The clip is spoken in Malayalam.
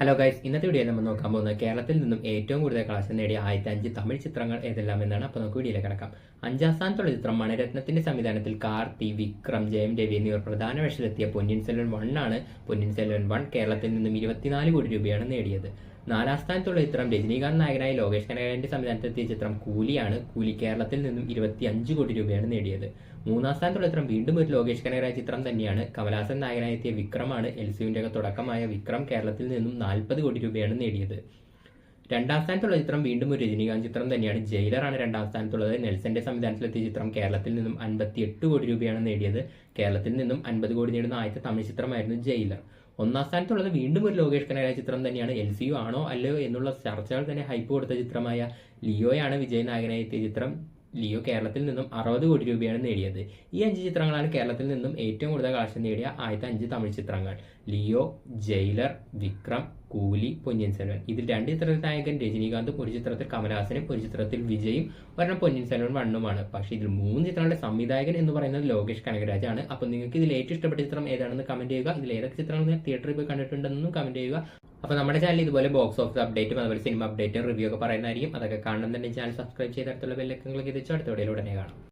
ഹലോ ഗൈസ് ഇന്നത്തെ വീഡിയോ നമ്മൾ നോക്കാൻ പോകുന്നത് കേരളത്തിൽ നിന്നും ഏറ്റവും കൂടുതൽ കളക്ഷൻ നേടിയ ആദ്യത്തെ അഞ്ച് തമിഴ് ചിത്രങ്ങൾ ഏതെല്ലാം എന്നാണ്. അപ്പോൾ നമുക്ക് വീഡിയോയിൽ കിടക്കാം. അഞ്ചാം സ്ഥാനത്തുള്ള ചിത്രം മണിരത്നത്തിന്റെ സംവിധാനത്തിൽ കാർത്തി വിക്രം ജയം രവി എന്നിവർ പ്രധാന വേഷത്തിലെത്തിയ പൊന്നിൻ സെൽവൻ വൺ ആണ്. പൊന്നിൻ സെൽവൻ വൺ കേരളത്തിൽ നിന്നും ഇരുപത്തിനാല് കോടി രൂപയാണ് നേടിയത്. നാലാം സ്ഥാനത്തുള്ള ചിത്രം രജനീകാന്ത് നായകനായ ലോകേഷ് കനകരന്റെ സംവിധാനത്തെത്തിയ ചിത്രം കൂലിയാണ്. കൂലി കേരളത്തിൽ നിന്നും ഇരുപത്തി അഞ്ച് കോടി രൂപയാണ് നേടിയത്. മൂന്നാം സ്ഥാനത്തുള്ള ചിത്രം വീണ്ടും ഒരു ലോകേഷ് കനകരായ ചിത്രം തന്നെയാണ്. കമലാസൻ നായകനായി എത്തിയ വിക്രമാണ് എൽ സിയുടെ തുടക്കമായ വിക്രം കേരളത്തിൽ നിന്നും നാൽപ്പത് കോടി രൂപയാണ് നേടിയത്. രണ്ടാം സ്ഥാനത്തുള്ള ചിത്രം വീണ്ടും ഒരു രജനീകാന്ത് ചിത്രം തന്നെയാണ്. ജയിലറാണ് രണ്ടാം സ്ഥാനത്തുള്ളത് നെൽസന്റെ സംവിധാനത്തിലെത്തിയ ചിത്രം കേരളത്തിൽ നിന്നും അൻപത്തി എട്ട് കോടി രൂപയാണ് നേടിയത്. കേരളത്തിൽ നിന്നും അൻപത് കോടി നേടുന്ന ആദ്യത്തെ തമിഴ് ചിത്രമായിരുന്നു ജയിലർ. ഒന്നാം സ്ഥാനത്തുള്ളത് വീണ്ടും ഒരു ലോകേഷ് കനകരായ ചിത്രം തന്നെയാണ്. എൽ സി യു ആണോ അല്ലയോ എന്നുള്ള ചർച്ചകൾ തന്നെ ഹൈപ്പ് കൊടുത്ത ചിത്രമായ ലിയോയാണ് വിജയനായകനായ ചിത്രം. ലിയോ കേരളത്തിൽ നിന്നും അറുപത് കോടി രൂപയാണ് നേടിയത്. ഈ അഞ്ച് ചിത്രങ്ങളാണ് കേരളത്തിൽ നിന്നും ഏറ്റവും കൂടുതൽ കളക്ഷൻ നേടിയ ആദ്യത്തെ അഞ്ച് തമിഴ് ചിത്രങ്ങൾ. ലിയോ ജയിലർ വിക്രം കൂലി പൊന്നിയൻ സെൽവൻ ഇതിൽ രണ്ട് ചിത്രത്തിൽ നായകൻ രജനീകാന്തും ഒരു ചിത്രത്തിൽ കമലഹാസനും ഒരു ചിത്രത്തിൽ വിജയും ഒരെണ്ണം പൊന്നിയൻ സെൽവൻ വണ്ണുമാണ് പക്ഷേ ഇതിൽ മൂന്ന് ചിത്രങ്ങളുടെ സംവിധായകൻ എന്ന് പറയുന്നത് ലോകേഷ് കനകരാജാണ്. അപ്പോൾ നിങ്ങൾക്ക് ഇതിൽ ഏറ്റവും ഇഷ്ടപ്പെട്ട ചിത്രം ഏതാണെന്ന് കമന്റ് ചെയ്യുക. ഇതിൽ ഏതൊക്കെ ചിത്രങ്ങൾ തിയേറ്ററിൽ പോയി കണ്ടിട്ടുണ്ടെന്നും കമന്റ് ചെയ്യുക. അപ്പോൾ നമ്മുടെ ചാനൽ ഇതുപോലെ ബോക്സ് ഓഫീസ് അപ്ഡേറ്റും അതുപോലെ സിനിമ അപ്ഡേറ്റും റിവ്യൂ ഒക്കെ പറയുന്നതായിരിക്കും. അതൊക്കെ കാണുന്നുണ്ടെങ്കിൽ ചാനൽ സബ്സ്ക്രൈബ് ചെയ്ത് അടുത്തുള്ള ബെല്ലൊക്കെ ക്ലിക്ക് ചെയ്ത് അടുത്ത ഉടനെ കാണാം.